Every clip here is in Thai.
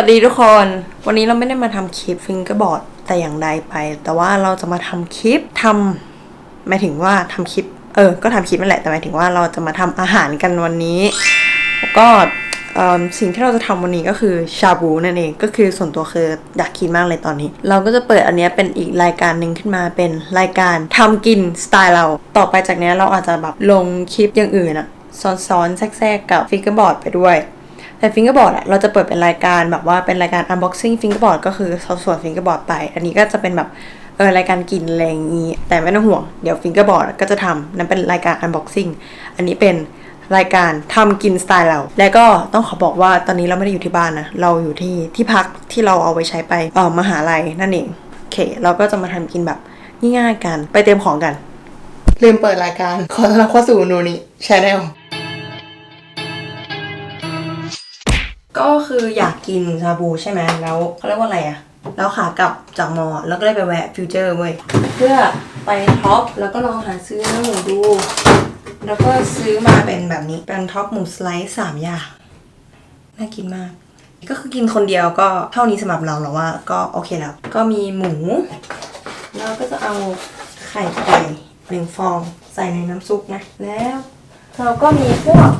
วัสดีทุกคน วันนี้เราไม่ได้มาทำคลิปฟิงเกอร์บอร์ดแต่อย่างใดไป แต่ว่าเราจะมาทำคลิปทำหมายถึงว่าทำคลิป เออ ก็ทำคลิปนั่นแหละ แต่หมายถึงว่าเราจะมาทำอาหารกันวันนี้ แล้วก็สิ่งที่เราจะทำวันนี้ก็คือชาบูนั่นเอง ก็คือส่วนตัวคืออยากกินมากเลยตอนนี้ เราก็จะเปิดอันนี้เป็นอีกรายการหนึ่งขึ้นมาเป็นรายการทำกินสไตล์เรา ต่อไปจากนี้เราอาจจะแบบลงคลิปอย่างอื่นอะซ้อนๆแทรกๆกับฟิงเกอร์บอร์ดไปด้วย แต่ฟิงเกอร์บอร์ดอะเราจะเปิดเป็นรายการแบบว่าเป็นรายการ unboxing fingerboard ก็คือส่วนฟิงเกอร์บอร์ดไป อันนี้ก็จะเป็นแบบเออรายการกินอะไรอย่างนี้ แต่ไม่ต้องห่วง เดี๋ยวฟิงเกอร์บอร์ดก็จะทำนั่นเป็นรายการ unboxing อันนี้เป็นรายการทำกินสไตล์เรา และก็ต้องขอบอกว่าตอนนี้เราไม่ได้อยู่ที่บ้านนะ เราอยู่ที่ที่พักที่เราเอาไปใช้ไปเออมหาลัยนั่นเองโอเค เราก็จะมาทำกินแบบง่ายๆกัน ไปเตรียมของกัน ลืมเปิดรายการ ขอต้อนรับเข้าสู่นูนี่ชาแนล ก็คืออยากกินชาบูใช่ไหมแล้วเขาเรียกว่าอะไรอะแล้วขากลับจากมอ แล้วก็เลยไปแวะฟิวเจอร์เว้ยเพื่อไปท็อปแล้วก็ลองหาซื้อเนื้อหมูดู แล้วก็ซื้อมาเป็นแบบนี้เป็นท็อปหมูสไลซ์สามอย่างน่ากินมาก ก็คือกินคนเดียวก็เท่านี้สำหรับเราแล้วว่า ก็โอเคแล้ว ก็มีหมู แล้วก็จะเอาไข่ไก่หนึ่งฟองใส่ในน้ำซุปนะ แล้วเราก็มีพวก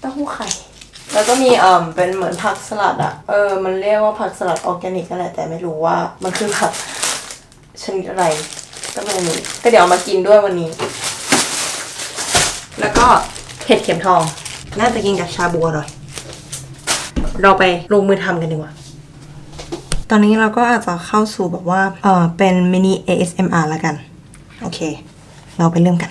เต้าหู้ไข่ แล้วก็มีเอ่อเป็นเหมือนผักสลัดอะเออ มันเรียกว่าผักสลัดออร์แกนิกนั่นแหละแต่ไม่รู้ว่ามันคือผักชนิดอะไรก็ไม่รู้ก็เดี๋ยวเอามากินด้วยวันนี้ แล้วก็เห็ดเข็มทอง น่าจะกินกับชาบูอร่อย เราไปลงมือทำกันดีกว่า ตอนนี้เราก็อาจจะเข้าสู่แบบว่า เออเป็นมินิ ASMR แล้วกัน โอเค เราไปเริ่มกัน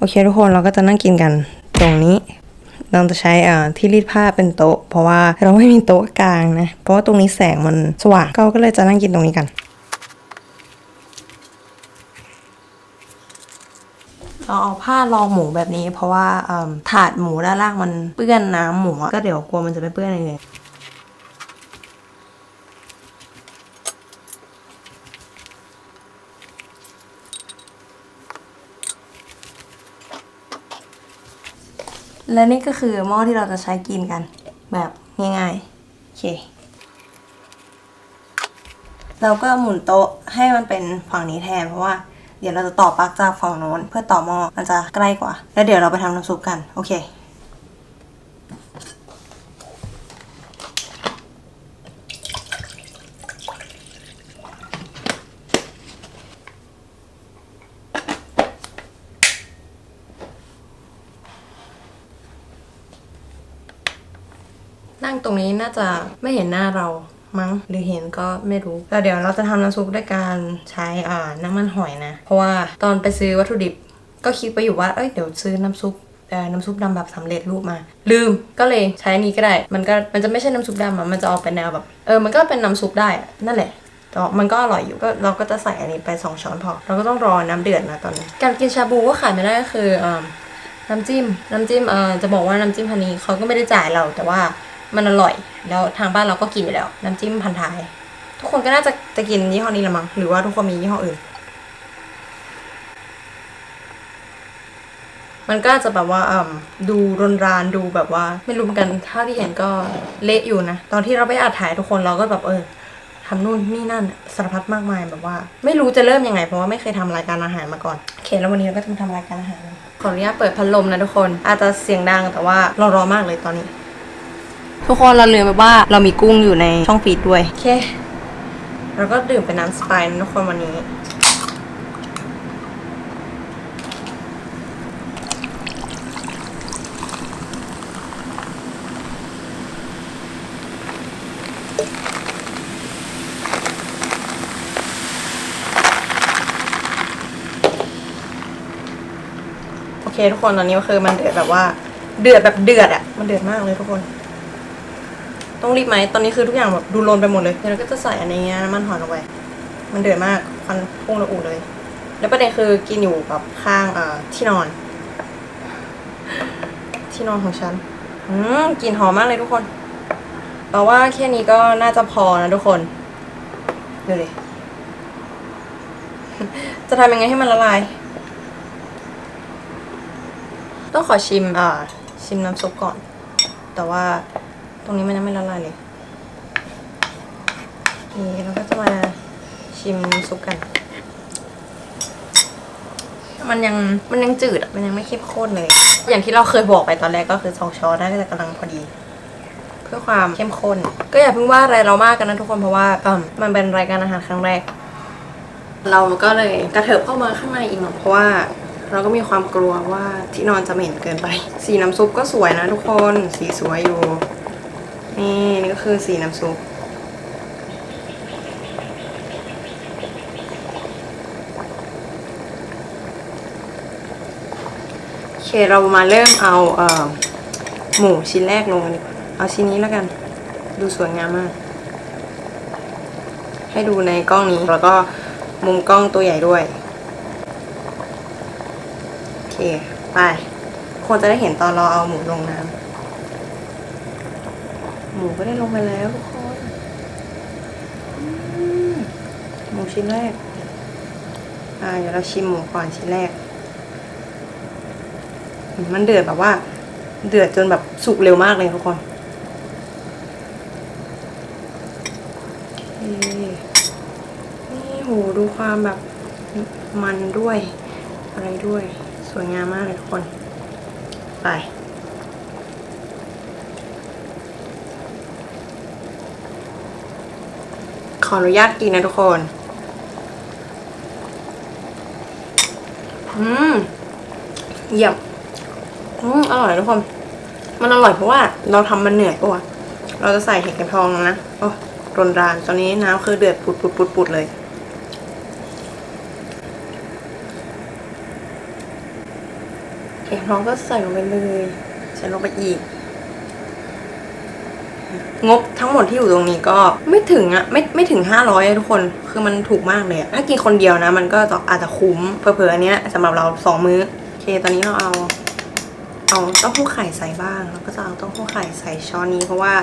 โอเคทุกคนเราก็จะนั่งกินกันตรงนี้เราจะใช้ที่รีดผ้าเป็นโต๊ะ เพราะว่าเราไม่มีโต๊ะกลางนะ เพราะว่าตรงนี้แสงมันสว่างเราก็เลยจะนั่งกินตรงนี้กันเราเอาผ้ารองหมูแบบนี้ เพราะว่าถาดหมูด้านล่างมันเปื้อนน้ำหมูก็เดี๋ยวกลัวมันจะไปเปื้อนอะไรเลย และนี่ก็คือหม้อที่เราจะใช้กินกัน แบบง่ายๆโอเค เราก็หมุนโต๊ะให้มันเป็นฝั่งนี้แทนเพราะว่าเดี๋ยวเราจะต่อปลั๊กจากฝั่งโน้นเพื่อต่อหม้อมันจะใกล้กว่า แล้วเดี๋ยวเราไปทำน้ำซุปกัน โอเค นั่งตรงนี้น่าจะไม่เห็นหน้าเรามั้งหรือเห็นก็ไม่รู้แล้วเดี๋ยวเราจะทำน้ำซุปด้วยการใช้อ่าน้ำมันหอยนะ เพราะว่าตอนไปซื้อวัตถุดิบ ก็คิดไปอยู่ว่าเอ้ยเดี๋ยวซื้อน้ำซุปเอ่อน้ำซุปดำแบบสำเร็จรูปมา ลืมก็เลยใช้อันนี้ก็ได้ มันก็มันจะไม่ใช่น้ำซุปดำอะมันจะออกเป็นแนวแบบ เออมันก็เป็นน้ำซุปได้นั่นแหละแต่มันก็อร่อยอยู่ก็เราก็จะใส่อันนี้ไปสองช้อนพอ เราก็ต้องรอน้ำเดือดนะตอนนี้ การกินชาบูก็ขาดไม่ได้ก็คืออน้ำจิ้ม น้ำจิ้มเออจะบอกว่าน้ำจิ้มพันนี้เขาก็ไม่ได้จ่ายเราแต่ว่า มันอร่อย แล้วทางบ้านเราก็กินอยู่แล้ว น้ำจิ้มพันท้าย ทุกคนก็น่าจะจะกินยี่ห้อนี้ละมั้งหรือว่าทุกคนมียี่ห้ออื่น มันก็จะแบบว่าดูรนรานดูแบบว่า ไม่รู้เหมือนกันถ้าที่เห็นก็เละอยู่นะ ตอนที่เราไปอัดถ่ายทุกคนเราก็แบบเออทำนู่นนี่นั่นสารพัดมากมายแบบว่า ไม่รู้จะเริ่มยังไงเพราะว่าไม่เคยทำรายการอาหารมาก่อนโอเคแล้ววันนี้เราก็จะมาทำรายการอาหารขออนุญาตเปิดพัดลมนะทุกคน อาจจะเสียงดังแต่ว่าเราร้อนมากเลยตอนนี้ ทุกคนเราลืมไปว่าเรามีกุ้งอยู่ในช่องฟีดด้วย โอเค เราก็ดื่มเป็นน้ำสไปร์ทุกคนวันนี้ โอเคทุกคนตอนนี้ก็คือมันเดือดแบบว่า เดือดแบบเดือดอะมันเดือดมากเลยทุกคน ต้องรีบไหมตอนนี้คือทุกอย่างแบบดูโลนไปหมดเลยเดี๋ยวเราก็จะใส่อันนี้น้ำมันหอยลงไปมันเดือดมากควันพุ่งระอุเลย แล้วประเด็นคือกินอยู่กับข้างเอ่อที่นอน ที่นอนของฉันอืมกลิ่นหอมมากเลยทุกคนเราว่าแค่นี้ก็น่าจะพอนะทุกคนดูดิจะทำยังไงให้มันละลาย ต้องขอชิมอ่าชิมน้ำซุปก่อน แต่ว่า รงนี้มันยังไม่ละลายเลยนี่เราก็จะมาชิมน้ำซุปกัน มันยังมันยังจืดอะมันยังไม่เข้มข้นเลย อย่างที่เราเคยบอกไปตอนแรกก็คือสองช้อนน่าจะกำลังพอดี เพื่อความเข้มข้น ก็อย่าเพิ่งว่าอะไรเรามากกันนะทุกคนเพราะว่าเอิ่มมันเป็นรายการอาหารครั้งแรก เราก็เลยกระเถิบเข้ามาข้างในอีกหน่อยเพราะว่าเราก็มีความกลัวว่าที่นอนจะเหม็นเกินไป สีน้ำซุปก็สวยนะทุกคน สีสวยอยู่ นี่นี่ก็คือสีน้ำซุปโอเคเรามาเริ่มเอาเอ่อหมูชิ้นแรกลงกันดีกว่าเอาชิ้นนี้แล้วกัน ดูสวยงามมาก ให้ดูในกล้องนี้แล้วก็มุมกล้องตัวใหญ่ด้วย โอเค ไปคนจะได้เห็นตอนเราเอาหมูลงน้ำ หมูก็ได้ลงไปแล้วทุกคนหมูชิ้นแรก อ่าเดี๋ยวเราชิมหมูก่อนชิ้นแรก มันเดือดแบบว่า เดือดจนแบบสุกเร็วมากเลยทุกคนนี่โหดูความแบบมันด้วย อะไรด้วย สวยงามมากเลยทุกคน ไป ขออนุญาตกินนะทุกคน อืมเยี่ยมอืมอร่อยทุกคน มันอร่อยเพราะว่าเราทำมันเหนื่อยปะวะเราจะใส่เห็ดเข็มทองนะ โอ้รนราน ตอนนี้น้ำคือเดือดปุดปุดปุดปุดเลย เห็ดทองก็ใส่ลงไปเลย ใส่ลงไปอีก งบทั้งหมดที่อยู่ตรงนี้ก็ไม่ถึงอะไม่ไม่ถึงห้าร้อยทุกคนคือมันถูกมากเลยอะถ้ากินคนเดียวนะ มันก็อาจจะคุ้มเผลอๆอันเนี้ยสำหรับเราสองมื้อโอเคตอนนี้เราเอา เอาเต้าหู้ไข่ใส่บ้าง แล้วก็จะเอาเต้าหู้ไข่ใส่ช้อนนี้เพราะว่า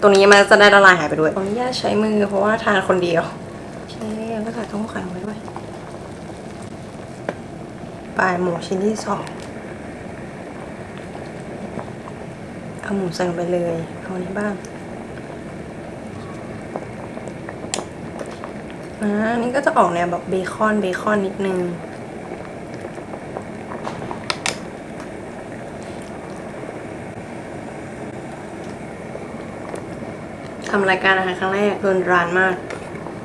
ตรงนี้มันจะได้ละลายหายไปด้วยขออนุญาตใช้มือเพราะว่าทานคนเดียวโอเคแล้วก็ใส่เต้าหู้ไข่ลงไปด้วยปลายหมูชิ้นที่สองเอา หมูใส่ลงไปเลยเอาอันนี้บ้างอ่านี่ก็จะออกแนวแบบเบคอนเบคอนนิดนึงทำรายการอาหารครั้งแรกโดนรานมาก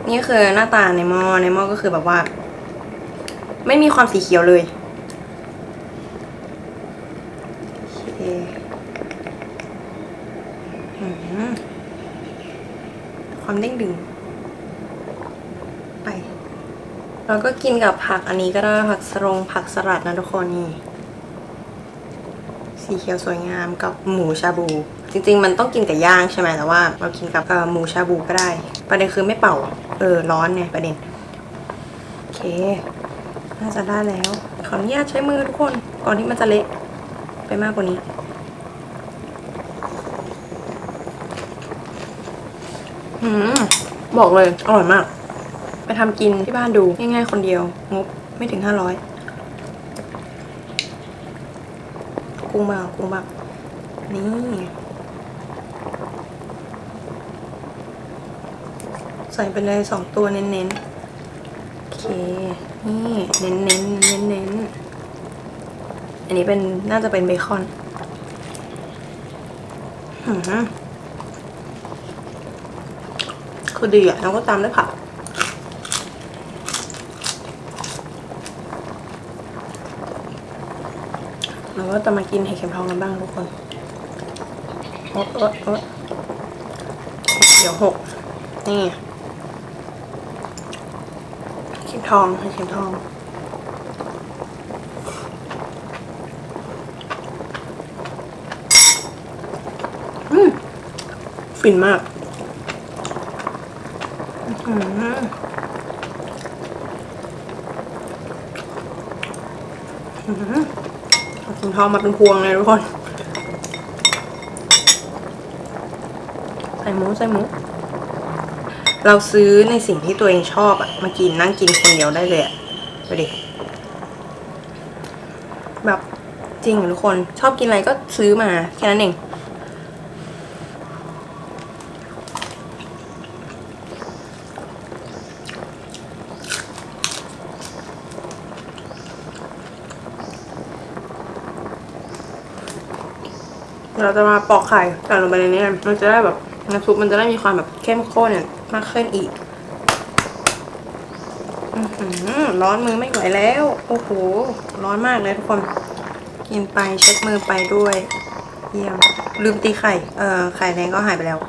นี่คือหน้าตาในหม้อในหม้อก็คือแบบว่า ไม่มีความสีเขียวเลยโอเคอืมความเด้งดึง ไป เราก็กินกับผักอันนี้ก็ได้ผักสรงผักสลัดนะทุกคนนี่สีเขียวสวยงามกับหมูชาบู จริง ๆ มันต้องกินกับย่างใช่ไหมแต่ว่า เรากินกับหมูชาบูก็ได้ ประเด็นคือไม่เป่า เออ ร้อนเนี่ยประเด็น โอเค น่าจะได้แล้ว ขออนุญาตใช้มือทุกคน ก่อนที่มันจะเละไปมากกว่านี้ อืม บอกเลย อร่อยมาก ไปทำกินที่บ้านดู ง่ายๆ คนเดียว งบไม่ถึงห้าร้อยกุ้งบ้ากุ้งบ้านี่ใส่ไปเลยสองตัวเน้นๆโอเค นี่เน้นเน้นเน้นเน้นๆอันนี้เป็นน่าจะเป็นเบคอนหืม คือดีอะแล้วก็ตามด้วยผักเราก็จะมากินเห็ดเข็มทองกันบ้างทุกคนโอ๊ะโอ๊ะโอ๊ะเดี๋ยวหก นี่เข็มทองเห็ดเข็มทองอืมฟินมากอื้อหือ เอาเข็มทองมาเป็นพวงเลยทุกคน ใส่หมูใส่หมู เราซื้อในสิ่งที่ตัวเองชอบอะมากินนั่งกินคนเดียวได้เลยอะดูดิ แบบจริงอทุกคนชอบกินอะไรก็ซื้อมาแค่นั้นเอง เราจะมาปอกไข่ใส่ลงไปในนี้มันจะได้แบบน้ำซุปมันจะได้มีความแบบเข้มข้นเนี่ยมากขึ้นอีกร้อนมือไม่ไหวแล้ว โอ้โห ร้อนมากเลยทุกคน กินไปเช็ดมือไปด้วย เยี่ยม ลืมตีไข่ เอ่อไข่แดงก็หายไปแล้ว